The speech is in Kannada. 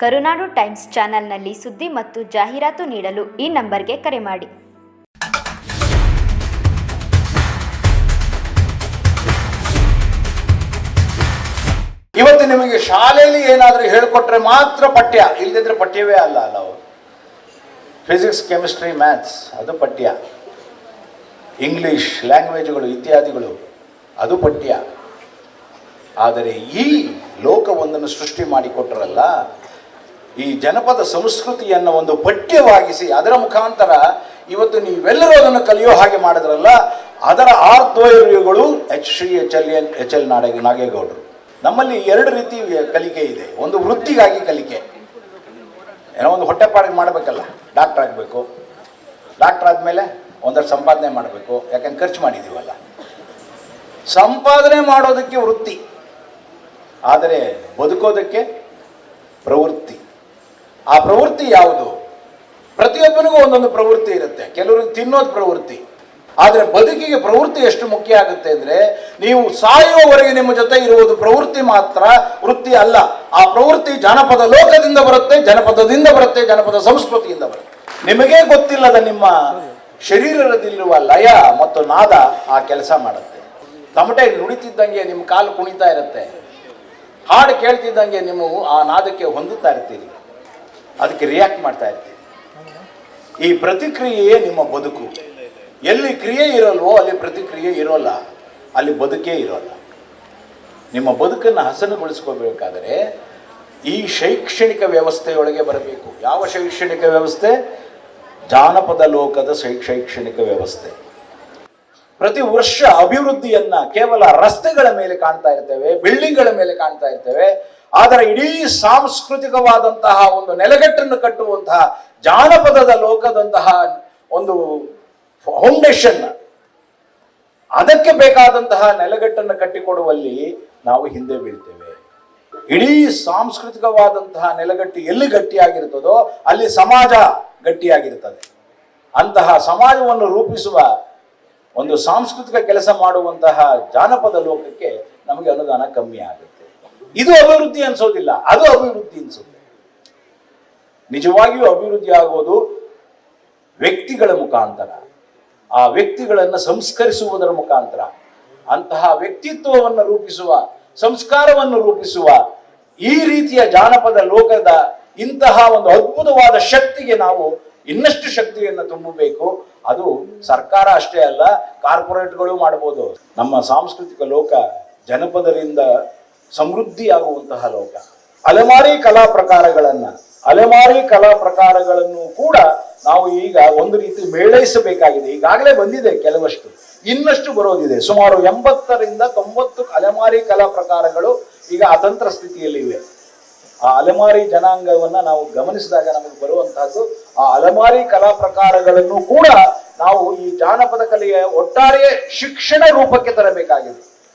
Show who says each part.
Speaker 1: ಕರುನಾಡು ಟೈಮ್ಸ್ ಚಾನೆಲ್ನಲ್ಲಿ ಸುದ್ದಿ ಮತ್ತು ಜಾಹೀರಾತು ನೀಡಲು ಈ ನಂಬರ್ಗೆ ಕರೆ ಮಾಡಿ.
Speaker 2: ಇವತ್ತು ನಿಮಗೆ ಶಾಲೆಯಲ್ಲಿ ಏನಾದರೂ ಹೇಳಿಕೊಟ್ರೆ ಮಾತ್ರ ಪಠ್ಯ ಇಲ್ಲದಿದ್ರೆ ಪಠ್ಯವೇ ಅಲ್ಲ ಅಲ್ಲ ಅವರು. ಫಿಸಿಕ್ಸ್ ಕೆಮಿಸ್ಟ್ರಿ ಮ್ಯಾಥ್ಸ್ ಅದು ಪಠ್ಯ. ಇಂಗ್ಲಿಷ್ ಲ್ಯಾಂಗ್ವೇಜ್ಗಳು ಇತ್ಯಾದಿಗಳು, ಅದು ಪಠ್ಯ. ಆದರೆ ಈ ಲೋಕವೊಂದನ್ನು ಸೃಷ್ಟಿ ಮಾಡಿಕೊಟ್ರಲ್ಲ ಈ ಜನಪದ ಸಂಸ್ಕೃತಿಯನ್ನು ಒಂದು ಪಠ್ಯವಾಗಿಸಿ ಅದರ ಮುಖಾಂತರ ಇವತ್ತು ನೀವೆಲ್ಲರೂ ಅದನ್ನು ಕಲಿಯೋ ಹಾಗೆ ಮಾಡಿದ್ರಲ್ಲ, ಅದರ ಆರ್ದ್ವೈರ್ಯಗಳು H Shri H L N H L ನಾಡೇ ನಾಗೇಗೌಡರು. ನಮ್ಮಲ್ಲಿ ಎರಡು ರೀತಿ ಕಲಿಕೆ ಇದೆ. ಒಂದು ವೃತ್ತಿಗಾಗಿ ಕಲಿಕೆ. ಏನೋ ಒಂದು ಹೊಟ್ಟೆಪಾಡಿಗೆ ಮಾಡಬೇಕಲ್ಲ, ಡಾಕ್ಟರ್ ಆಗಬೇಕು. ಡಾಕ್ಟರ್ ಆದಮೇಲೆ ಒಂದಷ್ಟು ಸಂಪಾದನೆ ಮಾಡಬೇಕು. ಯಾಕಂದ್ರೆ ಖರ್ಚು ಮಾಡಿದ್ದೀವಲ್ಲ. ಸಂಪಾದನೆ ಮಾಡೋದಕ್ಕೆ ವೃತ್ತಿ. ಆದರೆ ಬದುಕೋದಕ್ಕೆ ಪ್ರವೃತ್ತಿ. ಆ ಪ್ರವೃತ್ತಿ ಯಾವುದು? ಪ್ರತಿಯೊಬ್ಬನಿಗೂ ಒಂದೊಂದು ಪ್ರವೃತ್ತಿ ಇರುತ್ತೆ. ಕೆಲವರಿಗೆ ತಿನ್ನೋದು ಪ್ರವೃತ್ತಿ. ಆದರೆ ಬದುಕಿಗೆ ಪ್ರವೃತ್ತಿ ಎಷ್ಟು ಮುಖ್ಯ ಆಗುತ್ತೆ ಅಂದರೆ ನೀವು ಸಾಯುವವರೆಗೆ ನಿಮ್ಮ ಜೊತೆ ಇರುವುದು ಪ್ರವೃತ್ತಿ ಮಾತ್ರ, ವೃತ್ತಿ ಅಲ್ಲ. ಆ ಪ್ರವೃತ್ತಿ ಜಾನಪದ ಲೋಕದಿಂದ ಬರುತ್ತೆ, ಜನಪದದಿಂದ ಬರುತ್ತೆ, ಜನಪದ ಸಂಸ್ಕೃತಿಯಿಂದ ಬರುತ್ತೆ. ನಿಮಗೇ ಗೊತ್ತಿಲ್ಲದ ನಿಮ್ಮ ಶರೀರದಲ್ಲಿರುವ ಲಯ ಮತ್ತು ನಾದ ಆ ಕೆಲಸ ಮಾಡುತ್ತೆ. ತಮಟೆ ನುಡಿತಿದ್ದಂಗೆ ನಿಮ್ಮ ಕಾಲು ಕುಣಿತಾ ಇರುತ್ತೆ. ಹಾಡು ಕೇಳ್ತಿದ್ದಂಗೆ ನೀವು ಆ ನಾದಕ್ಕೆ ಹೊಂದುತ್ತಾ ಇರ್ತೀರಿ. ಅದಕ್ಕೆ ರಿಯಾಕ್ಟ್ ಮಾಡ್ತಾ ಇರ್ತೀವಿ. ಈ ಪ್ರತಿಕ್ರಿಯೆಯೇ ನಿಮ್ಮ ಬದುಕು. ಎಲ್ಲಿ ಕ್ರಿಯೆ ಇರಲ್ವೋ ಅಲ್ಲಿ ಪ್ರತಿಕ್ರಿಯೆ ಇರೋಲ್ಲ. ಅಲ್ಲಿ ಬದುಕೇ ಇರೋಲ್ಲ. ನಿಮ್ಮ ಬದುಕನ್ನು ಹಸನುಗೊಳಿಸ್ಕೋಬೇಕಾದರೆ ಈ ಶೈಕ್ಷಣಿಕ ವ್ಯವಸ್ಥೆಯೊಳಗೆ ಬರಬೇಕು. ಯಾವ ಶೈಕ್ಷಣಿಕ ವ್ಯವಸ್ಥೆ? ಜಾನಪದ ಲೋಕದ ಶೈಕ್ಷಣಿಕ ವ್ಯವಸ್ಥೆ. ಪ್ರತಿ ವರ್ಷ ಅಭಿವೃದ್ಧಿಯನ್ನ ಕೇವಲ ರಸ್ತೆಗಳ ಮೇಲೆ ಕಾಣ್ತಾ ಇರ್ತೇವೆ, ಬಿಲ್ಡಿಂಗ್ಗಳ ಮೇಲೆ ಕಾಣ್ತಾ ಇರ್ತೇವೆ ಆದರೆ ಇಡೀ ಸಾಂಸ್ಕೃತಿಕವಾದಂತಹ ಒಂದು ನೆಲೆಗಟ್ಟನ್ನು ಕಟ್ಟುವಂತಹ ಜಾನಪದದ ಲೋಕದಂತಹ ಒಂದು ಫೌಂಡೇಶನ್ ಅದಕ್ಕೆ ಬೇಕಾದಂತಹ ನೆಲೆಗಟ್ಟನ್ನು ಕಟ್ಟಿಕೊಡುವಲ್ಲಿ ನಾವು ಹಿಂದೆ ಬೀಳ್ತೇವೆ. ಇಡೀ ಸಾಂಸ್ಕೃತಿಕವಾದಂತಹ ನೆಲೆಗಟ್ಟು ಎಲ್ಲಿ ಗಟ್ಟಿಯಾಗಿರ್ತದೋ ಅಲ್ಲಿ ಸಮಾಜ ಗಟ್ಟಿಯಾಗಿರ್ತದೆ. ಅಂತಹ ಸಮಾಜವನ್ನು ರೂಪಿಸುವ ಒಂದು ಸಾಂಸ್ಕೃತಿಕ ಕೆಲಸ ಮಾಡುವಂತಹ ಜಾನಪದ ಲೋಕಕ್ಕೆ ನಮಗೆ ಅನುದಾನ ಕಮ್ಮಿ ಆಗುತ್ತೆ. ಇದು ಅಭಿವೃದ್ಧಿ ಅನ್ಸೋದಿಲ್ಲ, ಅದು ಅಭಿವೃದ್ಧಿ ಅನ್ಸುತ್ತೆ. ನಿಜವಾಗಿಯೂ ಅಭಿವೃದ್ಧಿ ಆಗೋದು ವ್ಯಕ್ತಿಗಳ ಮುಖಾಂತರ. ಆ ವ್ಯಕ್ತಿಗಳನ್ನು ಸಂಸ್ಕರಿಸುವುದರ ಮುಖಾಂತರ. ಅಂತಹ ವ್ಯಕ್ತಿತ್ವವನ್ನು ರೂಪಿಸುವ, ಸಂಸ್ಕಾರವನ್ನು ರೂಪಿಸುವ ಈ ರೀತಿಯ ಜಾನಪದ ಲೋಕದ ಇಂತಹ ಒಂದು ಅದ್ಭುತವಾದ ಶಕ್ತಿಗೆ ನಾವು ಇನ್ನಷ್ಟು ಶಕ್ತಿಯನ್ನು ತುಂಬಬೇಕು. ಅದು ಸರ್ಕಾರ ಅಷ್ಟೇ ಅಲ್ಲ, ಕಾರ್ಪೊರೇಟ್ಗಳು ಮಾಡಬಹುದು ನಮ್ಮ ಸಾಂಸ್ಕೃತಿಕ ಲೋಕ ಜನಪದರಿಂದ ಸಮೃದ್ಧಿಯಾಗುವಂತಹ ಲೋಕ. ಅಲೆಮಾರಿ ಕಲಾ ಪ್ರಕಾರಗಳನ್ನ, ಅಲೆಮಾರಿ ಕಲಾ ಪ್ರಕಾರಗಳನ್ನು ಕೂಡ ನಾವು ಈಗ ಒಂದು ರೀತಿ ಮೇಳೈಸಬೇಕಾಗಿದೆ. ಈಗಾಗಲೇ ಬಂದಿದೆ ಕೆಲವಷ್ಟು. ಇನ್ನಷ್ಟು ಬರೋದಿದೆ. ಸುಮಾರು ಎಂಬತ್ತರಿಂದ ತೊಂಬತ್ತು ಅಲೆಮಾರಿ ಕಲಾ ಪ್ರಕಾರಗಳು ಈಗ ಅತಂತ್ರ ಸ್ಥಿತಿಯಲ್ಲಿ ಇವೆ. ಆ ಅಲೆಮಾರಿ ಜನಾಂಗವನ್ನ ನಾವು ಗಮನಿಸಿದಾಗ ನಮಗೆ ಬರುವಂತಹದ್ದು, ಆ ಅಲೆಮಾರಿ ಕಲಾ ಪ್ರಕಾರಗಳನ್ನು ಕೂಡ ನಾವು ಈ ಜಾನಪದ ಕಲೆಯ ಒಟ್ಟಾರೆ ಶಿಕ್ಷಣ ರೂಪಕ್ಕೆ ತರಬೇಕಾಗಿದೆ.